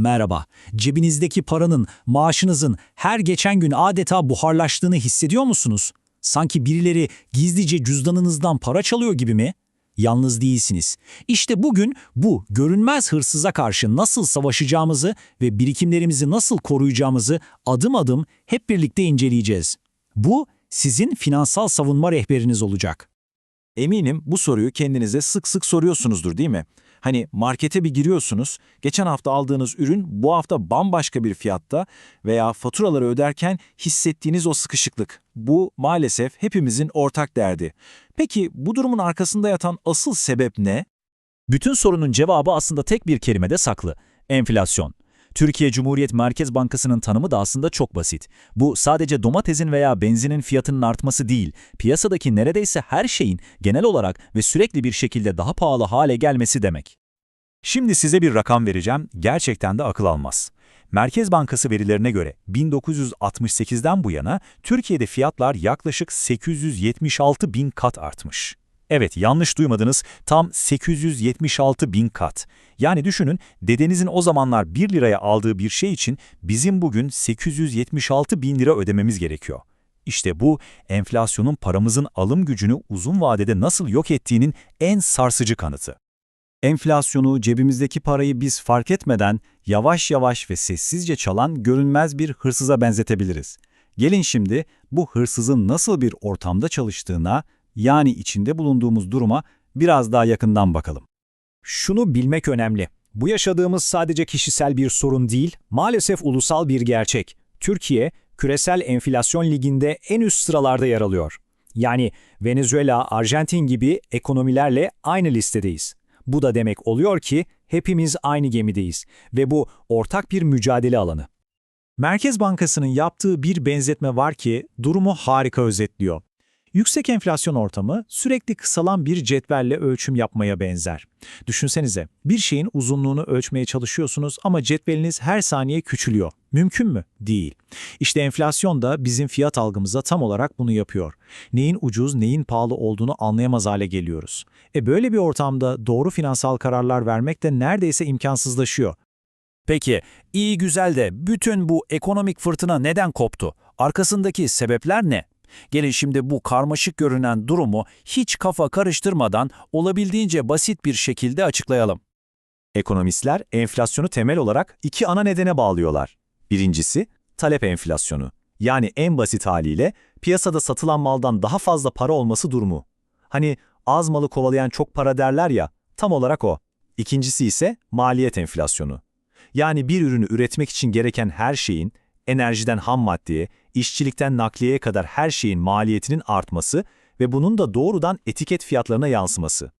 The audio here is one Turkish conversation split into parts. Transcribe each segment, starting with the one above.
Merhaba. Cebinizdeki paranın, maaşınızın her geçen gün adeta buharlaştığını hissediyor musunuz? Sanki birileri gizlice cüzdanınızdan para çalıyor gibi mi? Yalnız değilsiniz. İşte bugün bu görünmez hırsıza karşı nasıl savaşacağımızı ve birikimlerimizi nasıl koruyacağımızı adım adım hep birlikte inceleyeceğiz. Bu sizin finansal savunma rehberiniz olacak. Eminim bu soruyu kendinize sık sık soruyorsunuzdur değil mi? Hani markete bir giriyorsunuz, geçen hafta aldığınız ürün bu hafta bambaşka bir fiyatta veya faturaları öderken hissettiğiniz o sıkışıklık. Bu maalesef hepimizin ortak derdi. Peki bu durumun arkasında yatan asıl sebep ne? Bütün sorunun cevabı aslında tek bir kelimede saklı. Enflasyon. Türkiye Cumhuriyet Merkez Bankası'nın tanımı da aslında çok basit. Bu sadece domatesin veya benzinin fiyatının artması değil, piyasadaki neredeyse her şeyin genel olarak ve sürekli bir şekilde daha pahalı hale gelmesi demek. Şimdi size bir rakam vereceğim, gerçekten de akıl almaz. Merkez Bankası verilerine göre 1968'den bu yana Türkiye'de fiyatlar yaklaşık 876 bin kat artmış. Evet yanlış duymadınız tam 876 bin kat. Yani düşünün dedenizin o zamanlar 1 liraya aldığı bir şey için bizim bugün 876 bin lira ödememiz gerekiyor. İşte bu enflasyonun paramızın alım gücünü uzun vadede nasıl yok ettiğinin en sarsıcı kanıtı. Enflasyonu, cebimizdeki parayı biz fark etmeden yavaş yavaş ve sessizce çalan görünmez bir hırsıza benzetebiliriz. Gelin şimdi bu hırsızın nasıl bir ortamda çalıştığına, yani içinde bulunduğumuz duruma biraz daha yakından bakalım. Şunu bilmek önemli. Bu yaşadığımız sadece kişisel bir sorun değil, maalesef ulusal bir gerçek. Türkiye, küresel enflasyon liginde en üst sıralarda yer alıyor. Yani Venezuela, Arjantin gibi ekonomilerle aynı listedeyiz. Bu da demek oluyor ki hepimiz aynı gemideyiz ve bu ortak bir mücadele alanı. Merkez Bankası'nın yaptığı bir benzetme var ki durumu harika özetliyor. Yüksek enflasyon ortamı sürekli kısalan bir cetvelle ölçüm yapmaya benzer. Düşünsenize, bir şeyin uzunluğunu ölçmeye çalışıyorsunuz ama cetveliniz her saniye küçülüyor. Mümkün mü? Değil. İşte enflasyon da bizim fiyat algımıza tam olarak bunu yapıyor. Neyin ucuz, neyin pahalı olduğunu anlayamaz hale geliyoruz. E böyle bir ortamda doğru finansal kararlar vermek de neredeyse imkansızlaşıyor. Peki, iyi güzel de bütün bu ekonomik fırtına neden koptu? Arkasındaki sebepler ne? Gelin şimdi bu karmaşık görünen durumu hiç kafa karıştırmadan olabildiğince basit bir şekilde açıklayalım. Ekonomistler enflasyonu temel olarak iki ana nedene bağlıyorlar. Birincisi, talep enflasyonu. Yani en basit haliyle piyasada satılan maldan daha fazla para olması durumu. Hani az malı kovalayan çok para derler ya, tam olarak o. İkincisi ise maliyet enflasyonu. Yani bir ürünü üretmek için gereken her şeyin, enerjiden ham maddeye, işçilikten nakliyeye kadar her şeyin maliyetinin artması ve bunun da doğrudan etiket fiyatlarına yansıması.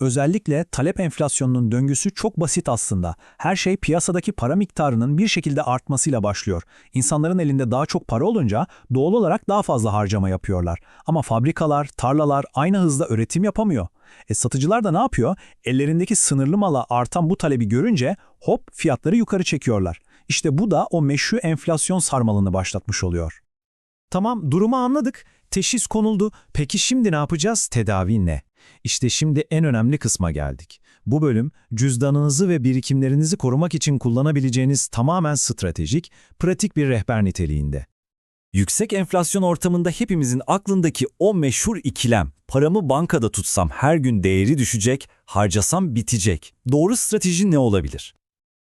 Özellikle talep enflasyonunun döngüsü çok basit aslında. Her şey piyasadaki para miktarının bir şekilde artmasıyla başlıyor. İnsanların elinde daha çok para olunca doğal olarak daha fazla harcama yapıyorlar. Ama fabrikalar, tarlalar aynı hızda üretim yapamıyor. E satıcılar da ne yapıyor? Ellerindeki sınırlı mala artan bu talebi görünce hop fiyatları yukarı çekiyorlar. İşte bu da o meşhur enflasyon sarmalını başlatmış oluyor. Tamam, durumu anladık. Teşhis konuldu. Peki şimdi ne yapacağız? Tedavi ne? İşte şimdi en önemli kısma geldik. Bu bölüm, cüzdanınızı ve birikimlerinizi korumak için kullanabileceğiniz tamamen stratejik, pratik bir rehber niteliğinde. Yüksek enflasyon ortamında hepimizin aklındaki o meşhur ikilem, paramı bankada tutsam her gün değeri düşecek, harcasam bitecek. Doğru strateji ne olabilir?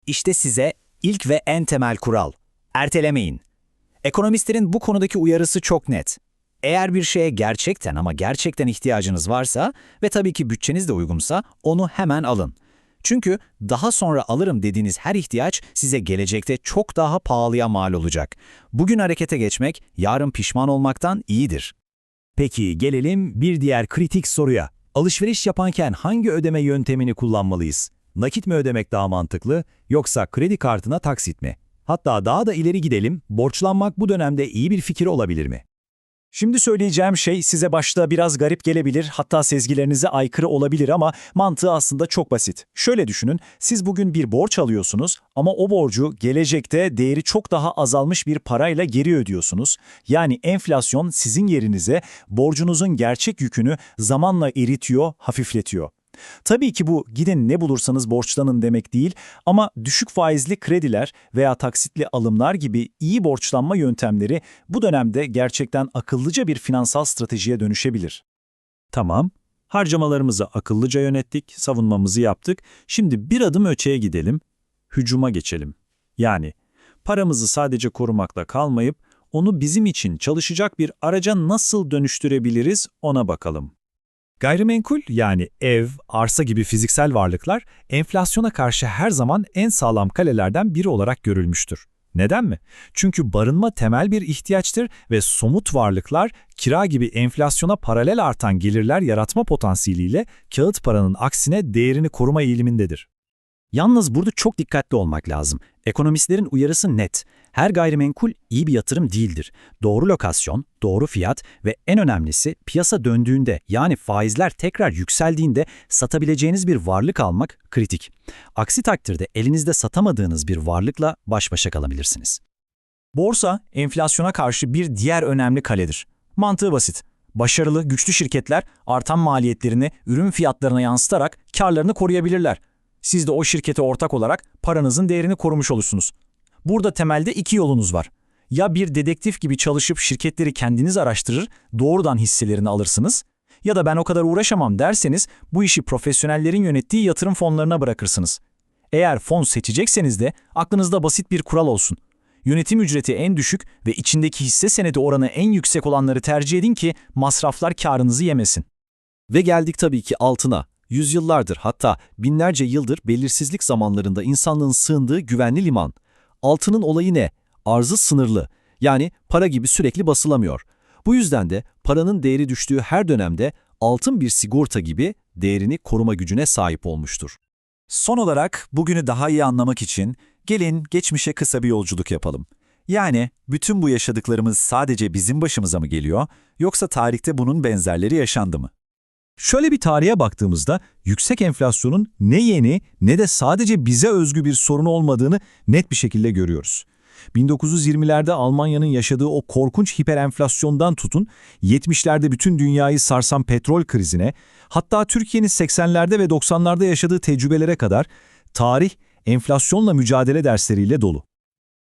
İşte size ilk ve en temel kural. Ertelemeyin. Ekonomistlerin bu konudaki uyarısı çok net. Eğer bir şeye gerçekten ama gerçekten ihtiyacınız varsa ve tabii ki bütçeniz de uygunsa onu hemen alın. Çünkü daha sonra alırım dediğiniz her ihtiyaç size gelecekte çok daha pahalıya mal olacak. Bugün harekete geçmek yarın pişman olmaktan iyidir. Peki gelelim bir diğer kritik soruya. Alışveriş yaparken hangi ödeme yöntemini kullanmalıyız? Nakit mi ödemek daha mantıklı yoksa kredi kartına taksit mi? Hatta daha da ileri gidelim, borçlanmak bu dönemde iyi bir fikir olabilir mi? Şimdi söyleyeceğim şey size başta biraz garip gelebilir, hatta sezgilerinize aykırı olabilir ama mantığı aslında çok basit. Şöyle düşünün, siz bugün bir borç alıyorsunuz ama o borcu gelecekte değeri çok daha azalmış bir parayla geri ödüyorsunuz. Yani enflasyon sizin yerinize borcunuzun gerçek yükünü zamanla eritiyor, hafifletiyor. Tabii ki bu gidin ne bulursanız borçlanın demek değil ama düşük faizli krediler veya taksitli alımlar gibi iyi borçlanma yöntemleri bu dönemde gerçekten akıllıca bir finansal stratejiye dönüşebilir. Tamam, harcamalarımızı akıllıca yönettik, savunmamızı yaptık. Şimdi bir adım öteye gidelim, hücuma geçelim. Yani paramızı sadece korumakla kalmayıp onu bizim için çalışacak bir araca nasıl dönüştürebiliriz ona bakalım. Gayrimenkul yani ev, arsa gibi fiziksel varlıklar enflasyona karşı her zaman en sağlam kalelerden biri olarak görülmüştür. Neden mi? Çünkü barınma temel bir ihtiyaçtır ve somut varlıklar kira gibi enflasyona paralel artan gelirler yaratma potansiyeliyle kağıt paranın aksine değerini koruma eğilimindedir. Yalnız burada çok dikkatli olmak lazım. Ekonomistlerin uyarısı net. Her gayrimenkul iyi bir yatırım değildir. Doğru lokasyon, doğru fiyat ve en önemlisi piyasa döndüğünde yani faizler tekrar yükseldiğinde satabileceğiniz bir varlık almak kritik. Aksi takdirde elinizde satamadığınız bir varlıkla baş başa kalabilirsiniz. Borsa, enflasyona karşı bir diğer önemli kaledir. Mantığı basit. Başarılı, güçlü şirketler artan maliyetlerini ürün fiyatlarına yansıtarak karlarını koruyabilirler. Siz de o şirkete ortak olarak paranızın değerini korumuş olursunuz. Burada temelde iki yolunuz var. Ya bir dedektif gibi çalışıp şirketleri kendiniz araştırır, doğrudan hisselerini alırsınız ya da ben o kadar uğraşamam derseniz bu işi profesyonellerin yönettiği yatırım fonlarına bırakırsınız. Eğer fon seçecekseniz de aklınızda basit bir kural olsun. Yönetim ücreti en düşük ve içindeki hisse senedi oranı en yüksek olanları tercih edin ki masraflar karınızı yemesin. Ve geldik tabii ki altına. Yüzyıllardır hatta binlerce yıldır belirsizlik zamanlarında insanlığın sığındığı güvenli liman. Altının olayı ne? Arzı sınırlı. Yani para gibi sürekli basılamıyor. Bu yüzden de paranın değeri düştüğü her dönemde altın bir sigorta gibi değerini koruma gücüne sahip olmuştur. Son olarak bugünü daha iyi anlamak için gelin geçmişe kısa bir yolculuk yapalım. Yani bütün bu yaşadıklarımız sadece bizim başımıza mı geliyor yoksa tarihte bunun benzerleri yaşandı mı? Şöyle bir tarihe baktığımızda yüksek enflasyonun ne yeni ne de sadece bize özgü bir sorun olmadığını net bir şekilde görüyoruz. 1920'lerde Almanya'nın yaşadığı o korkunç hiperenflasyondan tutun, 70'lerde bütün dünyayı sarsan petrol krizine, hatta Türkiye'nin 80'lerde ve 90'larda yaşadığı tecrübelere kadar tarih enflasyonla mücadele dersleriyle dolu.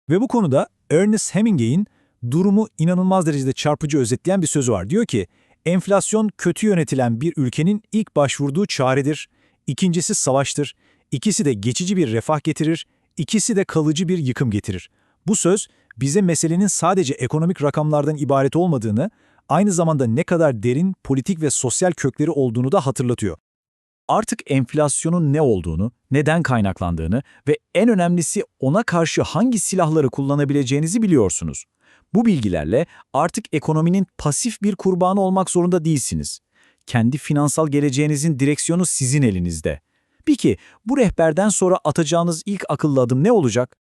Ve bu konuda Ernest Hemingway'in durumu inanılmaz derecede çarpıcı özetleyen bir sözü var. Diyor ki, enflasyon kötü yönetilen bir ülkenin ilk başvurduğu çaredir, ikincisi savaştır, ikisi de geçici bir refah getirir, ikisi de kalıcı bir yıkım getirir. Bu söz bize meselenin sadece ekonomik rakamlardan ibaret olmadığını, aynı zamanda ne kadar derin politik ve sosyal kökleri olduğunu da hatırlatıyor. Artık enflasyonun ne olduğunu, neden kaynaklandığını ve en önemlisi ona karşı hangi silahları kullanabileceğinizi biliyorsunuz. Bu bilgilerle artık ekonominin pasif bir kurbanı olmak zorunda değilsiniz. Kendi finansal geleceğinizin direksiyonu sizin elinizde. Peki bu rehberden sonra atacağınız ilk akıllı adım ne olacak?